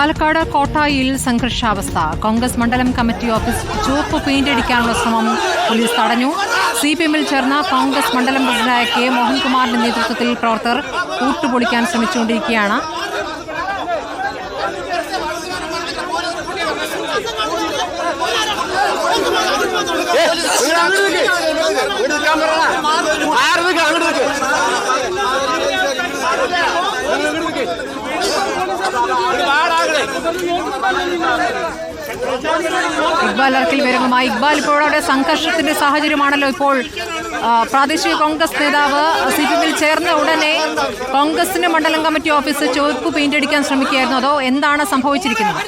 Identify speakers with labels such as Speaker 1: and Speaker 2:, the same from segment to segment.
Speaker 1: പാലക്കാട് കോട്ടായിൽ സംഘർഷാവസ്ഥ. കോൺഗ്രസ് മണ്ഡലം committee office ചുവപ്പ് പെയിന്റടിക്കാനുള്ള ശ്രമം പോലീസ് തടഞ്ഞു. സി പി എമ്മിൽ ചേർന്ന കോൺഗ്രസ് മണ്ഡലം പ്രസിഡന്റായ കെ മോഹൻകുമാറിന്റെ നേതൃത്വത്തിൽ പ്രവർത്തകർ കൂട്ടുപൊളിക്കാൻ ശ്രമിച്ചുകൊണ്ടിരിക്കുകയാണ്. ഇക്ബാൽ അർക്കിൽ വിവരങ്ങളുമായി ഇക്ബാൽ ഇപ്പോൾ അവിടെ സംഘർഷത്തിന്റെ സാഹചര്യമാണല്ലോ ഇപ്പോൾ പ്രാദേശിക കോൺഗ്രസ് നേതാവ് സി പി എമ്മിൽ ചേർന്ന ഉടനെ കോൺഗ്രസിന്റെ മണ്ഡലം കമ്മിറ്റി ഓഫീസ് ചുവപ്പ് പെയിന്റ് അടിക്കാൻ ശ്രമിക്കുകയായിരുന്നു. അതോ എന്താണ് സംഭവിച്ചിരിക്കുന്നത്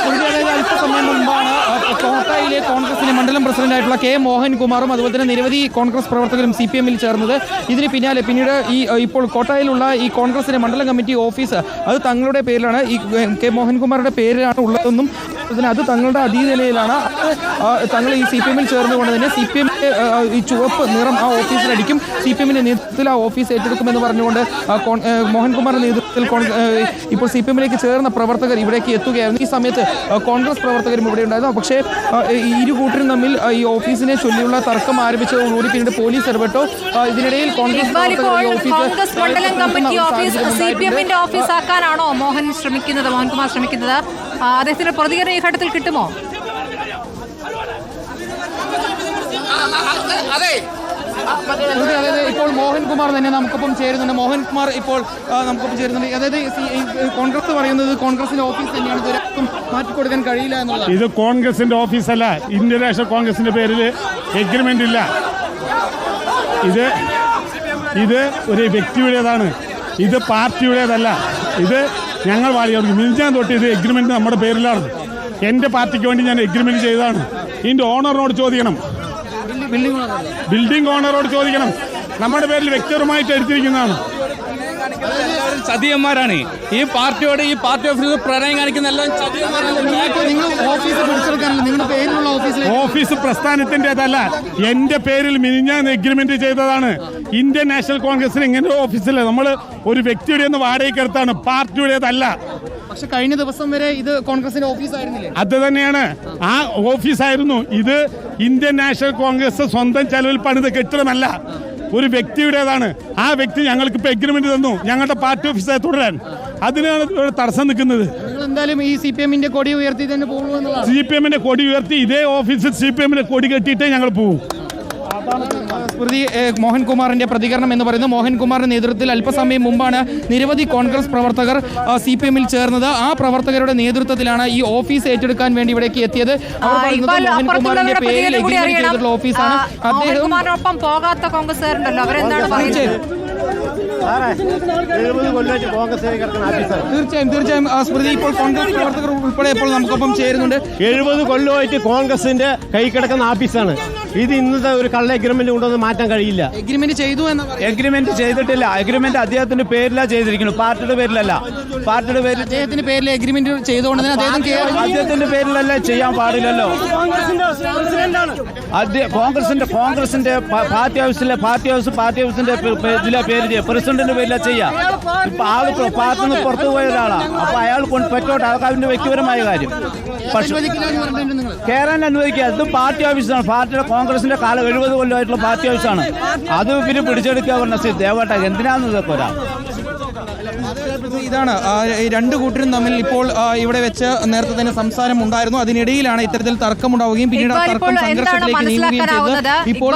Speaker 2: ഇതിനിടയിൽ അല്പസമയം മുമ്പാണ് ആ, കോട്ടയിലെ കോൺഗ്രസിന്റെ മണ്ഡലം പ്രസിഡന്റായിട്ടുള്ള കെ മോഹൻകുമാറും അതുപോലെ തന്നെ നിരവധി കോൺഗ്രസ് പ്രവർത്തകരും സി പി എമ്മിൽ ചേർന്നത്. ഇതിന് പിന്നാലെ പിന്നീട് ഈ ഇപ്പോൾ കോട്ടയിലുള്ള ഈ കോൺഗ്രസിന്റെ മണ്ഡലം കമ്മിറ്റി ഓഫീസ് അത് തങ്ങളുടെ പേരിലാണ്. ഈ കെ മോഹൻകുമാറുടെ പേരിലാണ് ഉള്ളതെന്നും അത് തങ്ങളുടെ അധീനതയിലാണ് തങ്ങൾ ഈ സി പി എമ്മിൽ ചേർന്നുകൊണ്ട് തന്നെ സി പി എമ്മിന്റെ ഈ ചുവപ്പ് നിറം ആ ഓഫീസിലടിക്കും. സി പി എമ്മിന്റെ നേതൃത്വത്തിൽ ആ ഓഫീസ് ഏറ്റെടുക്കുമെന്ന് പറഞ്ഞുകൊണ്ട് മോഹൻകുമാറിന്റെ നേതൃത്വത്തിൽ ഇപ്പോൾ സി പി എമ്മിലേക്ക് ചേർന്ന പ്രവർത്തകർ ഇവിടേക്ക് എത്തുകയായിരുന്നു. ഈ സമയത്ത് കോൺഗ്രസ് പ്രവർത്തകരും ഇവിടെ ഉണ്ടായിരുന്നു. പക്ഷേ ഇരു കൂട്ടരും തമ്മിൽ ഈ ഓഫീസിനെ ചൊല്ലിയുള്ള തർക്കം ആരംഭിച്ചതോടുകൂടി പിന്നീട് പോലീസ് ഇടപെട്ടു. ഇതിനിടയിൽ കോൺഗ്രസ്
Speaker 1: മണ്ഡലം കമ്മിറ്റി ഓഫീസ് സി പി എമ്മിന്റെ ഓഫീസ് ആക്കാനാണോ മോഹൻ ശ്രമിക്കുന്നത് മോഹൻകുമാർ ശ്രമിക്കുന്നത്? അദ്ദേഹത്തിന്റെ പ്രതികരണം ഈ ഘട്ടത്തിൽ കിട്ടുമോ?
Speaker 2: അതായത് ഇപ്പോൾ മോഹൻകുമാർ തന്നെ നമുക്കൊപ്പം ചേരുന്നുണ്ട്. മോഹൻകുമാർ ഇപ്പോൾ നമുക്കിപ്പം ചേരുന്നുണ്ട്. അതായത് കോൺഗ്രസ് പറയുന്നത് കോൺഗ്രസിന്റെ ഓഫീസ് തന്നെയാണ്. ഇതൊരാൾക്കും മാറ്റിക്കൊടുക്കാൻ കഴിയില്ല എന്നുള്ളത്
Speaker 3: ഇത് കോൺഗ്രസിന്റെ ഓഫീസല്ല. ഇന്ത്യൻ നാഷണൽ കോൺഗ്രസിന്റെ പേരിൽ എഗ്രിമെന്റ് ഇല്ല. ഇത് ഇത് ഒരു വ്യക്തിയുടേതാണ്. ഇത് പാർട്ടിയുടേതല്ല. ഇത് ഞങ്ങൾ വാടിയാണ് മിഞ്ചാൻ തൊട്ട് ഇത് എഗ്രിമെന്റ് നമ്മുടെ പേരിലാണ്. എന്റെ പാർട്ടിക്ക് വേണ്ടി ഞാൻ എഗ്രിമെന്റ് ചെയ്തതാണ്. ഇതിന്റെ ഓണറിനോട് ചോദിക്കണം.
Speaker 2: ബിൽഡിംഗ്
Speaker 3: ഓണറോട് ചോദിക്കണം. നമ്മുടെ പേരിൽ വ്യക്തിപരമായിട്ട് എടുത്തിരിക്കുന്നതാണ്
Speaker 4: എല്ലാവരും ചതിയന്മാരാണ്. ഈ പാർട്ടിയോട് ഈ പാർട്ടി ഓഫീസ് പ്രണയം കാണിക്കുന്ന എല്ലാം ചതിയന്മാരാണ്.
Speaker 2: നിങ്ങൾ ഓഫീസ്
Speaker 3: പ്രസ്ഥാനത്തിന്റെതല്ല എന്റെ പേരിൽ മിനിഞ്ഞാൻ എഗ്രിമെന്റ് ചെയ്തതാണ്. ഇന്ത്യൻ നാഷണൽ കോൺഗ്രസിന് ഇങ്ങനെ ഓഫീസിൽ ഓഫീസില്ല. നമ്മൾ ഒരു വ്യക്തിയുടെ ഒന്ന് വാടകയ്ക്ക് എടുത്താണ് പാർട്ടിയുടേതല്ല.
Speaker 2: പക്ഷെ കഴിഞ്ഞ ദിവസം വരെ ഇത് കോൺഗ്രസിന്റെ ഓഫീസ് ആയിരുന്നില്ലേ
Speaker 3: അത് തന്നെയാണ്. ആ ഓഫീസ് ആയിരുന്നു ഇത് ഇന്ത്യൻ നാഷണൽ കോൺഗ്രസ് സ്വന്തം ചെലവിൽ പണിത് കെട്ടിടമല്ല. ഒരു വ്യക്തിയുടേതാണ്. ആ വ്യക്തി ഞങ്ങൾക്ക് ഇപ്പൊ എഗ്രിമെന്റ് തന്നു. ഞങ്ങളുടെ പാർട്ടി ഓഫീസായി തുടരാൻ. അതിനാണ് ഇവിടെ തടസ്സം നിൽക്കുന്നത്.
Speaker 2: എന്തായാലും ഈ സി പി എമ്മിന്റെ കൊടി ഉയർത്തി തന്നെ പോകുള്ളൂ
Speaker 3: സി പി എമ്മിന്റെ കൊടി ഉയർത്തി ഇതേ ഓഫീസിൽ സി പി എമ്മിന്റെ കൊടി കെട്ടിയിട്ടേ ഞങ്ങൾ പോകും
Speaker 2: സ്മൃതി മോഹൻകുമാറിന്റെ പ്രതികരണം എന്ന് പറയുന്നത് മോഹൻകുമാറിന്റെ നേതൃത്വത്തിൽ അല്പസമയം മുമ്പാണ് നിരവധി കോൺഗ്രസ് പ്രവർത്തകർ സി പി എമ്മിൽ ചേർന്നത്. ആ പ്രവർത്തകരുടെ നേതൃത്വത്തിലാണ് ഈ ഓഫീസ് ഏറ്റെടുക്കാൻ വേണ്ടി ഇവിടേക്ക് എത്തിയത്. അവർ പറയുന്നത്
Speaker 1: ഇക്ബാൽ
Speaker 2: മോഹൻകുമാറിന്റെ പേരിൽ എഗ്രിമെന്റ് ചെയ്തിട്ടുള്ള ഓഫീസാണ്. അദ്ദേഹം
Speaker 1: പോകാത്ത കോൺഗ്രസ്സുകാരുണ്ടല്ലോ അവരെന്താണ് പറയുന്നത്?
Speaker 2: തീർച്ചയായും. തീർച്ചയായും ആ, സ്മൃതി ഇപ്പോൾ കോൺഗ്രസ് പ്രവർത്തകർ ഉൾപ്പെടെ ഇപ്പോൾ നമുക്കൊപ്പം ചേരുന്നുണ്ട്.
Speaker 5: എഴുപത് കൊല്ലമായിട്ട് കോൺഗ്രസിന്റെ കൈ കിടക്കുന്ന ആഫീസാണ്. ഇത് ഇന്നത്തെ ഒരു കള്ള എഗ്രിമെന്റ് കൊണ്ടൊന്നും മാറ്റാൻ കഴിയില്ല.
Speaker 2: എഗ്രിമെന്റ് ചെയ്തു എന്ന്
Speaker 6: എഗ്രിമെന്റ് ചെയ്തിട്ടില്ല. എഗ്രിമെന്റ് അദ്ദേഹത്തിന്റെ പേരിലാ ചെയ്തിരിക്കുന്നു പാർട്ടിയുടെ പേരിലല്ല. പാർട്ടിയുടെ പേരിൽ
Speaker 2: അദ്ദേഹത്തിന്റെ പേരിൽ എഗ്രിമെന്റ് ചെയ്തുകൊണ്ട് തന്നെ അദ്ദേഹം
Speaker 6: അദ്ദേഹത്തിന്റെ പേരിലല്ല ചെയ്യാൻ പാടില്ലല്ലോ. കോൺഗ്രസിന്റെ കോൺഗ്രസിന്റെ പാർട്ടി ഹൗസിലെ പാർട്ടി ഹൗസ് പാർട്ടി ഹൗസിന്റെ ഇതിലെ പേര് ചെയ്യുക പ്രസിഡന്റിന്റെ പേരില ചെയ്യാം. ഇപ്പൊ ആൾ പാർട്ടിന്ന് പുറത്തു പോയ ഒരാളാണ് അപ്പൊ അയാൾ കൊണ്ട് പറ്റോട്ടെ അതൊക്കെ അതിന്റെ വ്യക്തിപരമായ കാര്യം. പക്ഷെ കയറാൻ അനുവദിക്കുക. ഇത് പാർട്ടി ഓഫീസാണ്. പാർട്ടിയുടെ കോൺഗ്രസിന്റെ കാലം എഴുപത് കൊല്ലമായിട്ടുള്ള പാർട്ടി ഓഫീസാണ്. അത് ഇവർ പിടിച്ചെടുക്കുക പറഞ്ഞ ദേവട്ട എന്തിനാന്ന് ഇതൊക്കെ ഒരാ?
Speaker 2: ഇതാണ് രണ്ട് കൂട്ടരും തമ്മിൽ ഇപ്പോൾ ഇവിടെ വെച്ച് നേരത്തെ തന്നെ സംസാരം ഉണ്ടായിരുന്നു. അതിനിടയിലാണ് ഇത്തരത്തിൽ തർക്കമുണ്ടാവുകയും പിന്നീട് തർക്കം
Speaker 1: ഉണ്ടാവുകയും
Speaker 2: സംഘർഷത്തിലേക്ക് നീങ്ങുകയും ചെയ്തത്. ഇപ്പോൾ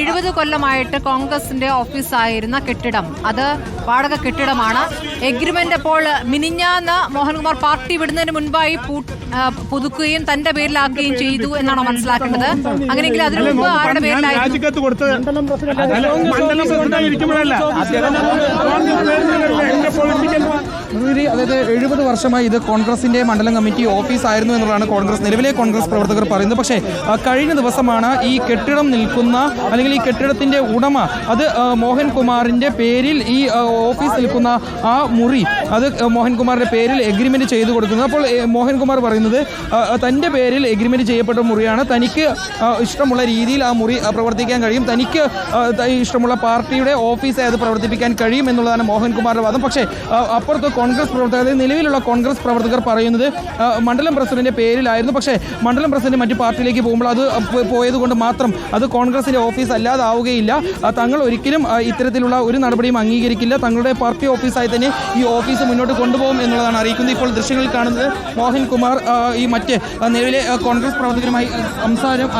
Speaker 1: എഴുപത് കൊല്ലമായിട്ട് കോൺഗ്രസിന്റെ ഓഫീസായിരുന്ന കെട്ടിടം. അത് വാടക കെട്ടിടമാണ്. എഗ്രിമെന്റ് അപ്പോൾ മിനിഞ്ഞാന്ന് മോഹൻകുമാർ പാർട്ടി വിടുന്നതിന് മുൻപായി പുതുക്കുകയും തന്റെ പേരിലാക്കുകയും ചെയ്തു എന്നാണ് മനസ്സിലാക്കേണ്ടത്. അങ്ങനെയെങ്കിൽ അതിനു മുമ്പ് ആരുടെ പേരിലായിരുന്നു
Speaker 2: ഒരു അതായത് എഴുപത് വർഷമായി ഇത് കോൺഗ്രസിന്റെ മണ്ഡലം കമ്മിറ്റി ഓഫീസ് ആയിരുന്നു എന്നുള്ളതാണ് കോൺഗ്രസ് നിലവിലെ കോൺഗ്രസ് പ്രവർത്തകർ പറയുന്നത്. പക്ഷേ കഴിഞ്ഞ ദിവസമാണ് ഈ കെട്ടിടം നിൽക്കുന്ന അല്ലെങ്കിൽ ഈ കെട്ടിടത്തിന്റെ ഉടമ അത് മോഹൻ മോഹൻകുമാറിന്റെ പേരിൽ ഈ ഓഫീസ് നിൽക്കുന്ന ആ മുറി അത് മോഹൻകുമാറിന്റെ പേരിൽ എഗ്രിമെന്റ് ചെയ്തു കൊടുക്കുന്നത്. അപ്പോൾ മോഹൻകുമാർ പറയുന്നത് തന്റെ പേരിൽ എഗ്രിമെന്റ് ചെയ്യപ്പെട്ട മുറിയാണ്. തനിക്ക് ഇഷ്ടമുള്ള രീതിയിൽ ആ മുറി പ്രവർത്തിക്കാൻ കഴിയും. തനിക്ക് ഇഷ്ടമുള്ള പാർട്ടിയുടെ ഓഫീസായി അത് പ്രവർത്തിപ്പിക്കാൻ കഴിയും എന്നുള്ളതാണ് മോഹൻകുമാറിന്റെ വാദം. പക്ഷേ അപ്പുറത്ത് കോൺഗ്രസ് പ്രവർത്തകർ നിലവിലുള്ള കോൺഗ്രസ് പ്രവർത്തകർ പറയുന്നത് മണ്ഡലം പ്രസിഡന്റിന്റെ പേരിലായിരുന്നു. പക്ഷേ മണ്ഡലം പ്രസിഡന്റ് മറ്റു പാർട്ടിയിലേക്ക് പോകുമ്പോൾ അത് പോയതുകൊണ്ട് മാത്രം അത് കോൺഗ്രസിന്റെ ഓഫീസ് അല്ലാതാവുകയില്ല. തങ്ങൾ ഒരിക്കലും ഇത്തരത്തിലുള്ള ഒരു നടപടിയും അംഗീകരിക്കില്ല. തങ്ങളുടെ പാർട്ടി ഓഫീസായി തന്നെ ഈ ഓഫീസ് മുന്നോട്ട് കൊണ്ടുപോകും എന്നുള്ളതാണ് അറിയിക്കുന്നത്. ഇപ്പോൾ ദൃശ്യങ്ങളിൽ കാണുന്നത് മോഹൻ കുമാർ ഈ മറ്റ് നിലവിലെ കോൺഗ്രസ് പ്രവർത്തകരുമായി സംസാരം